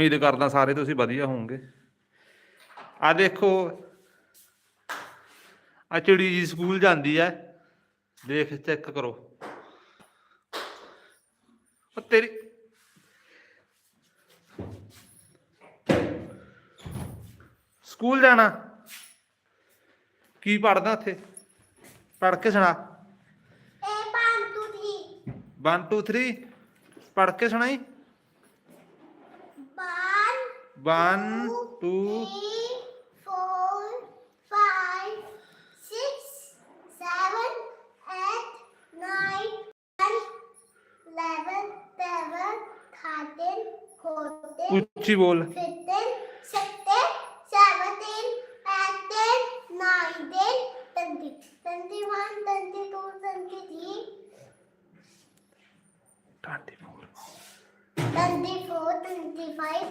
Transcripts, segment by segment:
ਉਮੀਦ ਕਰਦਾ ਸਾਰੇ ਤੁਸੀਂ ਵਧੀਆ ਹੋਵੋਗੇ ਆ ਦੇਖੋ ਆ ਚਿੜੀ ਜੀ ਸਕੂਲ ਜਾਂਦੀ ਐ ਦੇਖ ਚੈੱਕ ਕਰੋ ਉਹ ਤੇਰੀ ਸਕੂਲ ਜਾਣਾ ਕੀ ਪੜਦਾ ਉੱਥੇ ਪੜ ਕੇ ਸੁਣਾ ਇਹ 1 2 3 1 2 3 ਪੜ ਕੇ ਸੁਣਾਈ One, two, three, four, five, six, seven, eight, nine, ten, eleven, twelve, thirteen, fourteen. ਉੱਚੀ ਬੋਲ fifteen, sixteen, seventeen, eighteen, nineteen, twenty, twenty-one, twenty-two, twenty-three, twenty-four, twenty-four, twenty-five.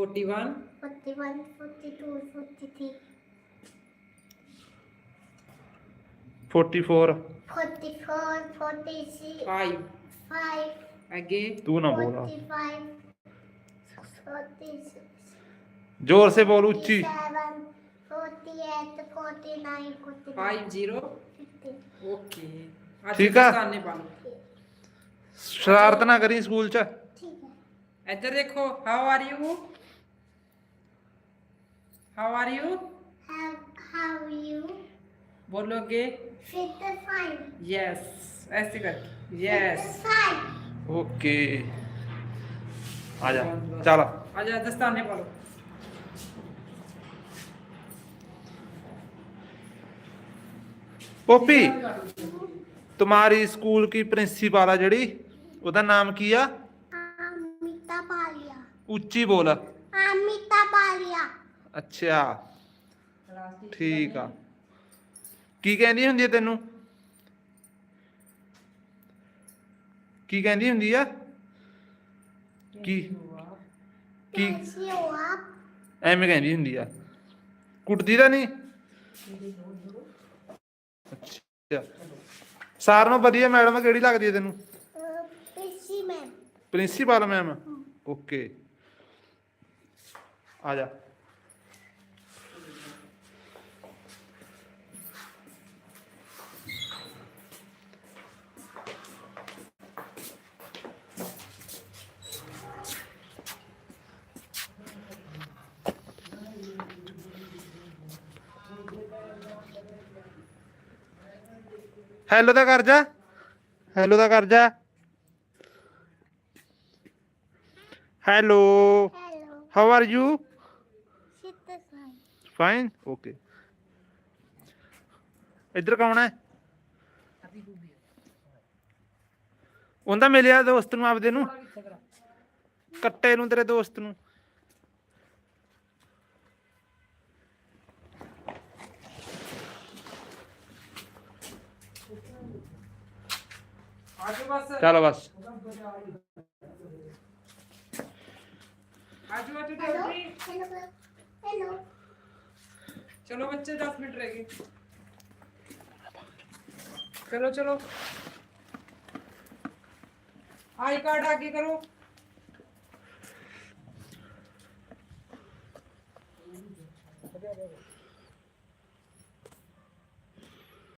ना बोला जोर से बोल उच्ची ठीक है शरारत ना करी स्कूल च इधर देखो how are you How are you? How, how are you? बोलोगे फिट फाइन यस ऐसे करके यस फाइन ओके आजा चलो आजा दस्ताने बोलो ਪੋਪੀ ਤੁਹਾਡੀ ਸਕੂਲ ਕੀ ਪ੍ਰਿੰਸੀਪਲ ਆ ਜਿਹੜੀ ਉਹਦਾ ਨਾਮ ਕੀ ਆ ਅਮਿਤਾ ਪਾਲੀਆ ਉੱਚੀ ਬੋਲ ਅੱਛਾ ਠੀਕ ਆ ਕੀ ਕਹਿੰਦੀ ਹੁੰਦੀ ਹੈ ਤੈਨੂੰ ਕੀ ਕਹਿੰਦੀ ਹੁੰਦੀ ਆ ਕੀ ਕੀ ਐਵੇਂ ਕਹਿੰਦੀ ਹੁੰਦੀ ਆ ਕੁੱਟਦੀ ਤਾਂ ਨਹੀਂ ਅੱਛਾ ਸਾਰ ਨੂੰ ਵਧੀਆ ਮੈਡਮ ਕਿਹੜੀ ਲੱਗਦੀ ਹੈ ਤੈਨੂੰ principal ma'am principal ma'am okay ਆ ਜਾ ਹੈਲੋ ਦਾ ਕਰ ਜਾ ਹੈਲੋ ਦਾ ਕਰ ਜਾ hello how are you fine okay ਇੱਧਰ ਕੌਣ ਹੈ ਉਹਦਾ ਮਿਲਿਆ ਦੋਸਤ ਨੂੰ ਆਪਦੇ ਨੂੰ ਕੱਟੇ ਨੂੰ ਤੇਰੇ ਦੋਸਤ ਨੂੰ चलो बस चलो बच्चे दस मिनट रह गए चलो चलो आई कार्ड आगे करो Gracias.